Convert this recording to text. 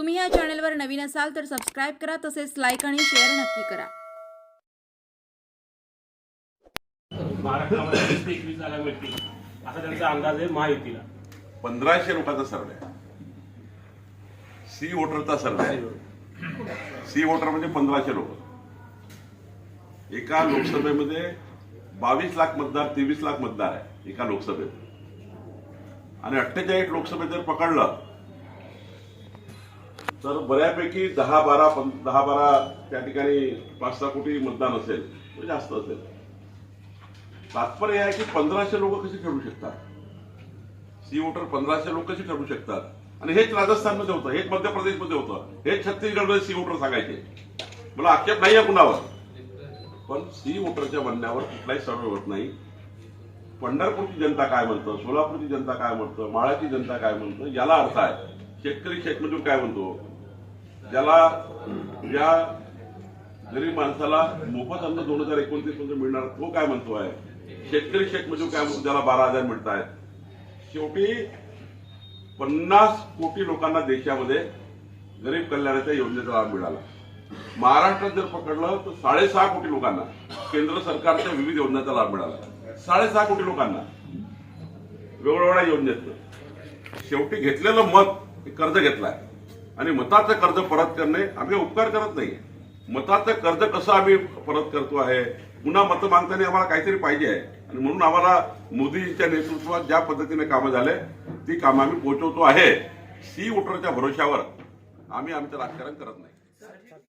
तुम्ही या चॅनलवर नवीन असाल तर सबस्क्राईब करा तसेच लाईक आणि शेअर नक्की करा. असा त्यांचा अंदाज आहे महायुतीला. पंधराशे लोकांचा सर्वे सी वोटरचा सर्वे सी वोटर म्हणजे पंधराशे लोक. एका लोकसभेमध्ये बावीस लाख मतदार तेवीस लाख मतदार आहे एका लोकसभेत. आणि अठ्ठेचाळीस लोकसभेत जर पकडलं तर बऱ्यापैकी दहा बारा पं- दहा बारा त्या ठिकाणी पाच सहा कोटी मतदान असेल तर जास्त असेल. तात्पर्य हे आहे की पंधराशे लोक कसे ठरवू शकतात? सी वोटर पंधराशे लोक कसे ठरवू शकतात? आणि हेच राजस्थानमध्ये होतं हेच मध्य प्रदेशमध्ये होतं हेच छत्तीसगडमध्ये सी वोटर सांगायचे. मला आक्षेप नाही आहे कुणावर पण सी वोटरच्या म्हणण्यावर कुठलाही सर्व होत नाही. पंढरपूरची जनता काय म्हणतं सोलापूरची जनता काय म्हणतं माळाची जनता काय म्हणतं याला अर्थ आहे शेतकरी शेतमजूर काय म्हणतो? ज्याला या गरीब माणसाला मोफत अन्न दोन हजार एकोणतीसमध्ये मिळणार तो काय म्हणतो आहे? शेतकरी शेतमजूर म्हणजे काय म्हणतो? ज्याला बारा हजार मिळत आहेत शेवटी पन्नास कोटी लोकांना देशामध्ये गरीब कल्याणाच्या योजनेचा लाभ मिळाला. महाराष्ट्रात जर पकडलं तर साडेसहा कोटी लोकांना केंद्र सरकारच्या विविध योजनांचा लाभ मिळाला. साडेसहा कोटी लोकांना. वेगवेगळ्या योजनेतलं शेवटी घेतलेलं मत कर्ज घेतलंय. आणि मताचं कर्ज परत करणे आम्ही उपकार करत नाही मताचं कर्ज कसं आम्ही परत करतो आहे? पुन्हा मतं मागताना आम्हाला काहीतरी पाहिजे आहे. आणि म्हणून आम्हाला मोदीजीच्या नेतृत्वात ज्या पद्धतीने कामं झाले ती कामं आम्ही पोहोचवतो आहे. सी वोटरच्या भरोश्यावर आम्ही आमचं राजकारण करत नाही.